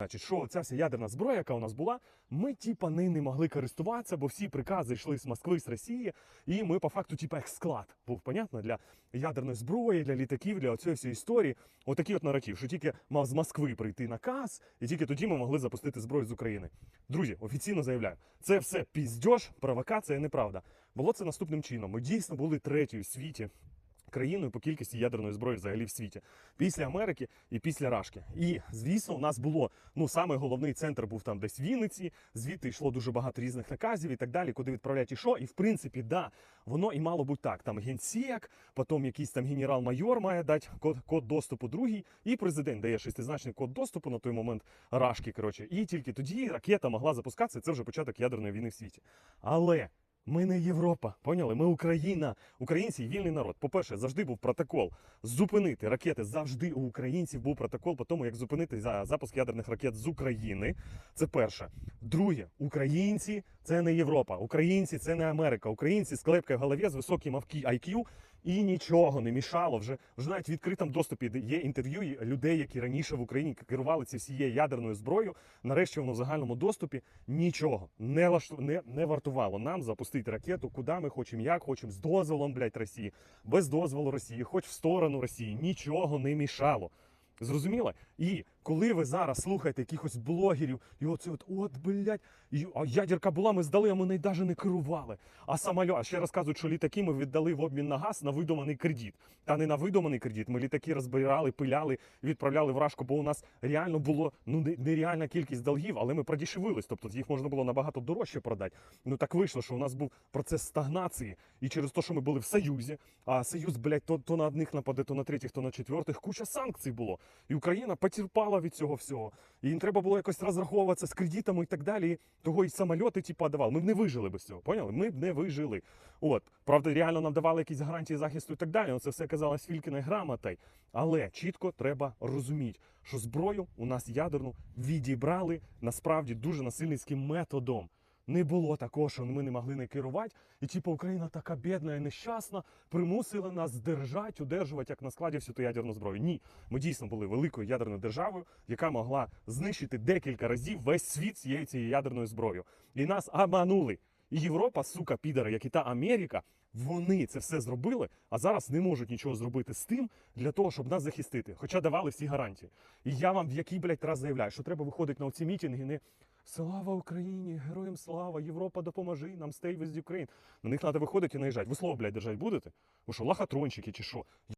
Значить, що ця вся ядерна зброя, яка у нас була, ми типа нею не могли користуватися, бо всі прикази йшли з Москви, з Росії, і ми по факту, типа, як склад був понятно для ядерної зброї, для літаків, для цієї всієї історії. Отакий от наратив, що тільки мав з Москви прийти наказ, і тільки тоді ми могли запустити зброю з України. Друзі, офіційно заявляю, це все піздьош, провокація, неправда. Було це наступним чином. Ми дійсно були третьою в світі країною по кількості ядерної зброї взагалі в світі. Після Америки і після Рашки. І звісно, у нас було ну саме головний центр був там десь в Вінниці. Звідти йшло дуже багато різних наказів і так далі, куди відправляти і що. І в принципі, да, воно і мало бути так. Там генсек, потім якийсь там генерал-майор має дати код, код доступу другий, і президент дає шестизначний код доступу на той момент Рашки. Коротше, і тільки тоді ракета могла запускатися. Це вже початок ядерної війни в світі. Але ми не Європа, поняли? Ми Україна. Українці вільний народ. По-перше, завжди був протокол зупинити ракети. Завжди у українців був протокол по тому, як зупинити за запуск ядерних ракет з України. Це перше. Друге, українці це не Європа. Українці це не Америка. Українці з клепкою в голові з високим IQ і нічого не мішало. Вже вже навіть в відкритому доступі є інтерв'ю людей, які раніше в Україні керували ці всією ядерною зброєю. Нарешті воно в загальному доступі нічого не лашту не, не вартувало нам запустити ракету, куди ми хочемо, як хочемо, з дозволом блядь, Росії, без дозволу Росії, хоч в сторону Росії. Нічого не мішало. Зрозуміло? І коли ви зараз слухаєте якихось блогерів, і оце от, от, блядь, а ядерка була, ми здали, а ми навіть не керували. А самольот, а ще розказують, що літаки ми віддали в обмін на газ на видуманий кредит. Та не на видуманий кредит. Ми літаки розбирали, пиляли, відправляли в рашку, бо у нас реально було ну нереальна кількість долгів, але ми продешевились. Тобто їх можна було набагато дорожче продати. Ну так вийшло, що у нас був процес стагнації. І через те, що ми були в Союзі, а Союз, блядь, то, то на одних нападе, то на третіх, то на четвертих, куча санкцій було. І Україна потерпала від цього всього. Їм треба було якось розраховуватися з кредитами і так далі. Того і самольоти типу, давали. Ми б не вижили без цього. Поняли? Ми б не вижили. От, правда, реально нам давали якісь гарантії захисту і так далі. Це все казалось Фількіною грамотою. Але чітко треба розуміти, що зброю у нас ядерну відібрали насправді дуже насильницьким методом. Не було такого, що ми не могли не керувати, і типу Україна така бідна і нещасна, примусила нас держати, удержувати як на складі всю ту ядерну зброю. Ні, ми дійсно були великою ядерною державою, яка могла знищити декілька разів весь світ цією цією ядерною зброєю. І нас обманули. І Європа, сука, підара, як і та Америка, вони це все зробили, а зараз не можуть нічого зробити з тим для того, щоб нас захистити. Хоча давали всі гарантії. І я вам в який, блядь, раз заявляю, що треба виходити на оці мітинги, не Слава Україні, героям слава, Європа, допоможи нам, stay with Ukraine. На них треба виходити і наїжджати. Ви слово, блядь, держать будете? Ви що, лахатрончики чи що?